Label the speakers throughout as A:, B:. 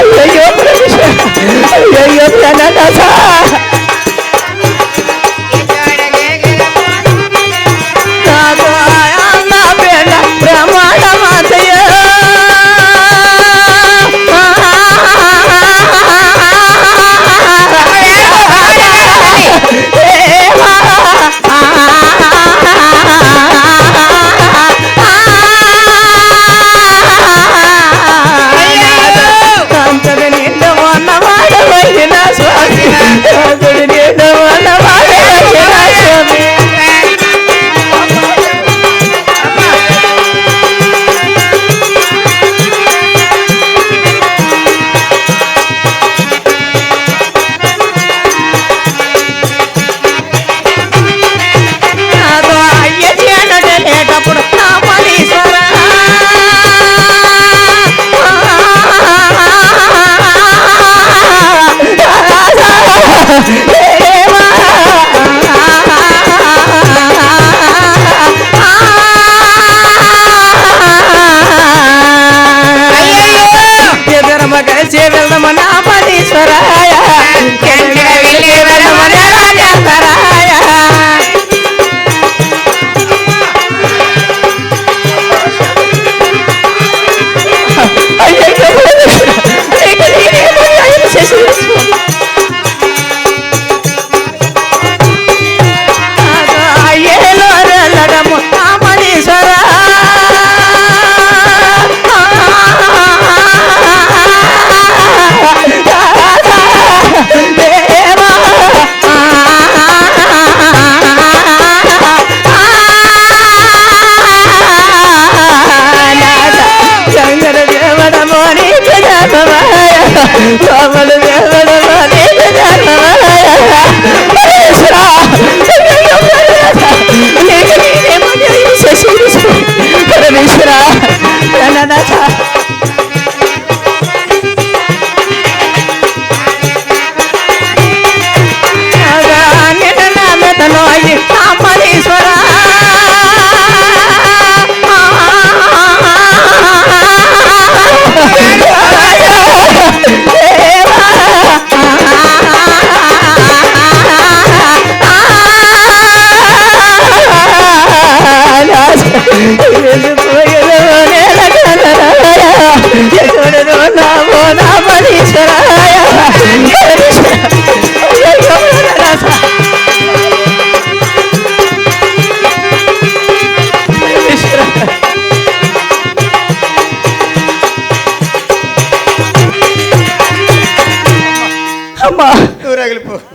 A: Ay, ay, ay.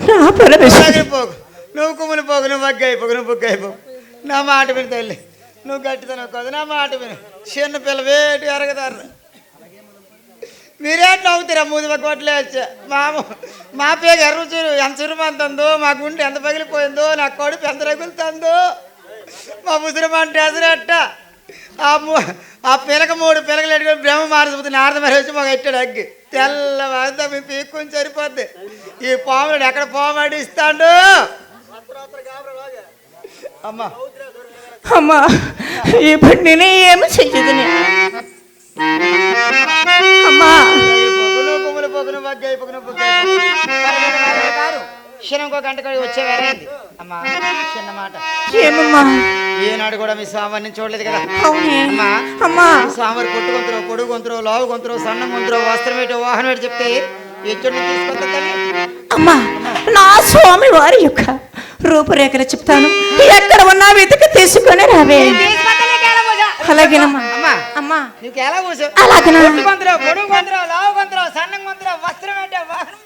A: నువ్వు కుమ్ములు పోగు నువ్వు మగ్గు అయిపోగు నువ్వు బుగ్గ అయిపోవు నా మాట విని తల్లి. నువ్వు గట్టిదనవు కాదు నా మాట విని. చిన్న పిల్ల వేటి ఎరగదారు మీరే నవ్వుతారా? మూది పక్కట్లే వచ్చా మామ మా పేరు ఎర్ర చూరు ఎంత చురుమంతుందో మా గుండె ఎంత పగిలిపోయిందో నా కొడుకు ఎంత రగులుతుందో. మా ముసురు మంట అట్టా ఆ ఆ పిలక మూడు పిలకలు ఎట్టుకొని బ్రహ్మ మారకపోతే నారద మరి వచ్చి మాకు ఎట్టాడు అగ్గి. తెల్లవారితో మీ పీక్కుని సరిపోద్ది. ఈ పాములు ఎక్కడ పాము ఇస్తాడు? అమ్మా.
B: అమ్మా ఇప్పుడు నేను ఏమి చెయ్యదుని? అమ్మా.
A: పొగులు పొగులు బగ్గాయి పొగులు బగ్గాయి క్షణం ఇంకో గంట వచ్చే వేరైంది అమ్మా చిన్న మాట
B: ఏమమ్మా?
A: ఈనాడు కూడా మీ స్వామిని చూడలేదు కదా?
B: అవునే.
A: అమ్మా
B: అమ్మా.
A: స్వామి పొట్టు గొంతురు పొడుగు గొంతురు లావు గొంతురు సన్న గొంతురు వస్త్రం ఏంటో వాహనం ఏంటో చెప్తే ఎచ్చుడిని
B: అమ్మా నా స్వామి వారి యొక్క రూపురేఖలు చెప్తాను. ఎక్కడ ఉన్నా వెతికి తీసుకొని రావే. అలాగేనమ్మా.
A: అమ్మా
B: అమ్మా.
A: నీకు ఎలా కూర్చో
B: అలాగేనా?
A: పొట్టు గొంతురు పొడుగు గొంతురు లావు గొంతురు సన్న గొంతురు వస్త్రం ఏంటో వాహనం.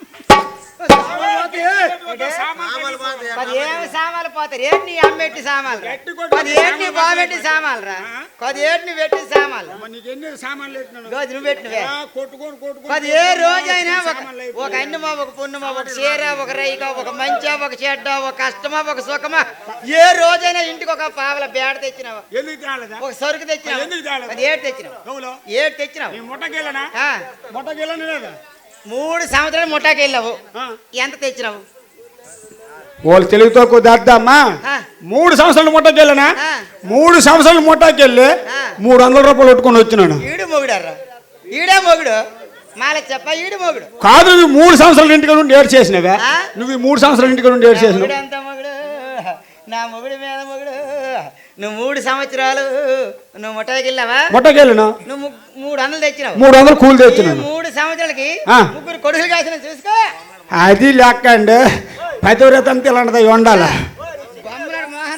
A: పదిహేను సామాన్లు పోతారు ఏంటి నీ అమ్మెట్టి సామాన్లు పదిహేను నీ బాబెట్టి సామాన్లు? రా. పదిహేను నువ్వు పెట్టి సామాన్లు.
C: నీకెన్ని సామాన్లు ఎత్తున్నాను
A: రోజు నువ్వు పెట్టినవే.
C: కొట్టుకొని కొట్టుకొని
A: పది ఏ రోజైనా ఒక ఒక అన్నమా ఒక పున్నమా ఒక చీర ఒక రైక ఒక మంచా ఒక చెడ్డ ఒక కష్టమా ఒక సుఖమా ఏ రోజైనా ఇంటికి ఒక పావల బేడ తెచ్చినావా. ఒక సరుకు తెచ్చినావా.
C: ఎందుకు తేలేదు?
A: అది ఏడు తెచ్చినావు.
C: ఎవలో?
A: ఏడు తెచ్చినావు.
C: నీ ముట్టకెళ్ళనా?
A: ఆ,
C: ముట్టకెళ్ళను లేదా?
A: మూడు సంవత్సరాలు ముఠాకి వెళ్ళావు. ఎంత తెచ్చినావు?
C: వాళ్ళు తెలుగుతో కుదద్దమ్మా
A: ఆ,
C: మూడు సంవత్సరాలు ముట్టకెళ్ళనా
A: ఆ.
C: మూడు సంవత్సరాలు ముట్టకెళ్ళి
A: ఆ.
C: మూడు వందల రూపాయలు కొట్టుకొని వచ్చినాను.
A: ఈడు మొగుడారా? ఈడే మొగుడు? మాలకి చెప్ప ఈడు మొగుడు?
C: కాదు నువ్వు మూడు సంవత్సరాల ఇంటికి నుండి ఏడు చేసినవే? నువ్వు ఈ మూడు సంవత్సరాల ఇంటికి నుండి ఏడు చేసినావు
A: నా మొగుడు మీద మొగుడు. నువ్వు మూడు సంవత్సరాలు నువ్వు ముఠాకి వెళ్ళావా
C: ముట్టకెళ్ళను.
A: నువ్వు మూడు వందలు తెచ్చినావు.
C: మూడు వందలు కూలి
A: ఈ
C: తెచ్చినాను.
A: మూడు సంవత్సరాలకి. ముగ్గురు కొడుకులు కాసిన చూసుకో.
C: అది లెక్క అండి పతివ్రత అంత ఇలాంటిది ఉండాలి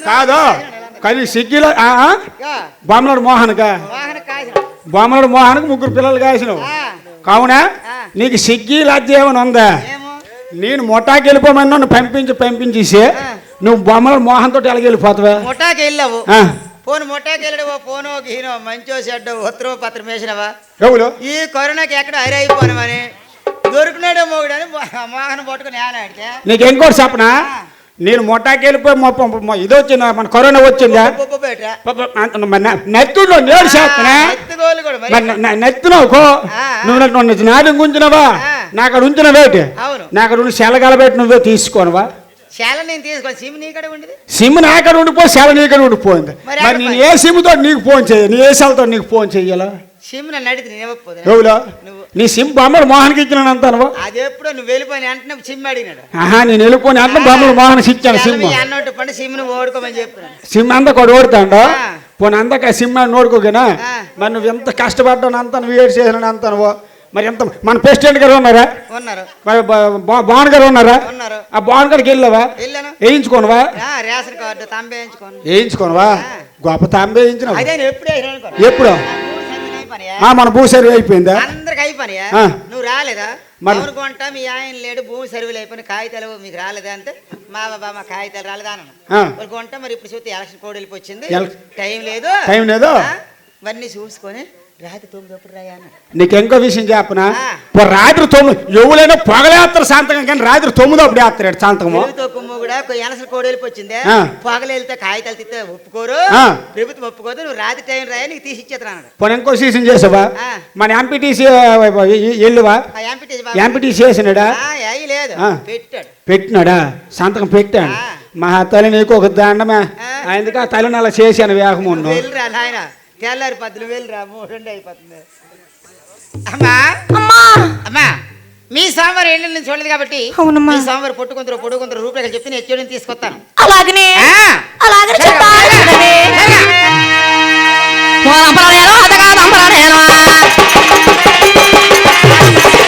C: కాదు కానీ సిగ్గిలో బామ్మలాడు మోహన్గా. బామ్మలాడు మోహన్కి ముగ్గురు పిల్లలు కాసినావు. కావునా. నీకు సిగ్గి లజ్జ ఏమైనా ఉందా? నేను మొట్టాకి వెళ్ళిపోమని నన్ను పంపించి పంపించేసి. నువ్వు బొమ్మలు మోహన్ తోటి ఎలాగ వెళ్ళిపోతావా?
A: ముఠాకి వెళ్ళావు. పోను ముఠాకి వెళ్ళడవో పోనో గీనో మంచో చెడ్డో ఉత్తరో పత్రం వేసినవా?
C: ఎవరు?
A: ఈ కరోనాకి ఎక్కడ హైరైపోనమని దొరికినాడో మొగుడని మోహన్ పట్టుకుని ఏనాడితే
C: నీకు ఇంకోటి చెప్పనా? నేను మొట్టాకి వెళ్ళిపోయి మొ- మొ- మొ- ఇది వచ్చిందా? మన కరోనా వచ్చిందా?
A: బయట
C: నెత్తులో నేడు చేస్తున్నా. నువ్వు నాడు ఉంచినవా. నాకు అక్కడ ఉంచినవేటి?
A: అవును.
C: నాకు రెండు సెలగలబెట్టి నువ్వే తీసుకోనవా?
A: చాలా నేను తీసుకొని సిమ్ నీ కడ ఉండేది?
C: సిమ్ నా అక్కడ ఉండిపో సెల నీ ఇక్కడ ఉండిపోయింది.
A: మరి
C: నేను ఏ సిమ్తో నీకు ఫోన్ చేయ నీ ఏ సెల్తో నీకు ఫోన్ చెయ్యాలా?
A: సిమ్ నన్ను అడిగితే నేను నువ్వు
C: నీ సిమ్ బొమ్మలు మోహన్కి ఇచ్చిన అంటాను
A: అది ఎప్పుడో నువ్వు వెళ్ళిపోయిన వెంటనే సిమ్ అడిగినాడు.
C: ఆహా నేను వెళ్ళిపోయి అంటే బొమ్మలు మోహన్కి ఇచ్చాను సిమ్.
A: అన్నట్టు పండి సిమ్ నువ్వు ఓడుకోమని చెప్తున్నాను
C: సిమ్ అంతా కూడా ఓడుతాడు. పోనీ అందాక సిమ్ నోడుకోగానా. మరి నువ్వు ఎంత కష్టపడ్డాను అంత నువ్వు ఏడు చేసిన అంత నువ్వు మరి ఎంత మన ప్రెసిడెంట్ గారు ఉన్నారా?
A: ఉన్నారు.
C: మరి భవన్ గారు ఉన్నారా?
A: ఉన్నారు.
C: ఆ భవన్ గారికి వెళ్ళావా?
A: వెళ్ళాను.
C: వేయించుకోనవా?
A: Ration card? వేయించుకోనవా?
C: గొప్ప తాంబే
A: అదే నేను ఎప్పుడు
C: మన భూసరి అయిపోయిందా?
A: అందరికి అయిపోయినాయా. నువ్వు రాలేదా?
C: మరి-
A: ఎవరు కొంటా మీ ఆయన లేడు భూమి సర్వీలు అయిపోయిన కాగితాలు మీకు రాలేదా అంటే మా బాబా మా కాగితాలు రాలేదా అన్నాను. కొంటా మరి ఇప్పుడు చూస్తే ఎలక్షన్ కోడ్ వెళ్ళిపోయింది. టైం లేదు.
C: టైం లేదు?
A: ఇవన్నీ చూసుకొని రాత్రి తొమ్మిది అప్పుడు రాయా అన్నాడు
C: నీకు ఇంకో విషయం చెప్పనా రాత్రి తొమ్మిది ఎవరైనా పొగలేస్తారు సంతకం కానీ రాత్రి తొమ్మిది అప్పుడు వేస్తారు
A: తెలుగుతో కుమ్ము కూడా కోడ్ వెళ్ళిపోయింది. పొగలు వెళ్తే కాగితాలు తిస్తే ఒప్పుకోరు. ప్రభుత్వం ఒప్పుకోదు. నువ్వు రాత్రి టైం రాయా నీకు తీసి ఇచ్చేస్తాను అన్నాడు
C: పోనీ ఇంకో సీజన్ చేసావా. మన ఎంపీటీసీ వెళ్ళువా
A: ఆ ఎంపీటీసీ
C: చేసినాడా?
A: లేదు. పెట్టాడు.
C: పెట్టినాడా? సంతకం పెట్టాడు.
A: ఆ.
C: మా తల్లి నీకు ఒక దండమే. అందుకే ఆ తల్లిని అలా చేశాను
A: నాయన తెల్లారి పద్దులు వెళ్ళిరా మూడు రెండు అయిపోతుంది. అమ్మా!
B: అమ్మా!
A: అమ్మా! మీ సోమవారం ఏంటి నేను చూడలేదు కాబట్టి. మీ సోమవారం పొట్టుకుంటారు పొడుకుంటారు రూపాయలు చెప్తే నేను హెచ్చుడిని తీసుకొస్తాను.
B: అలాగనే. అలాగనే చెప్పాలి.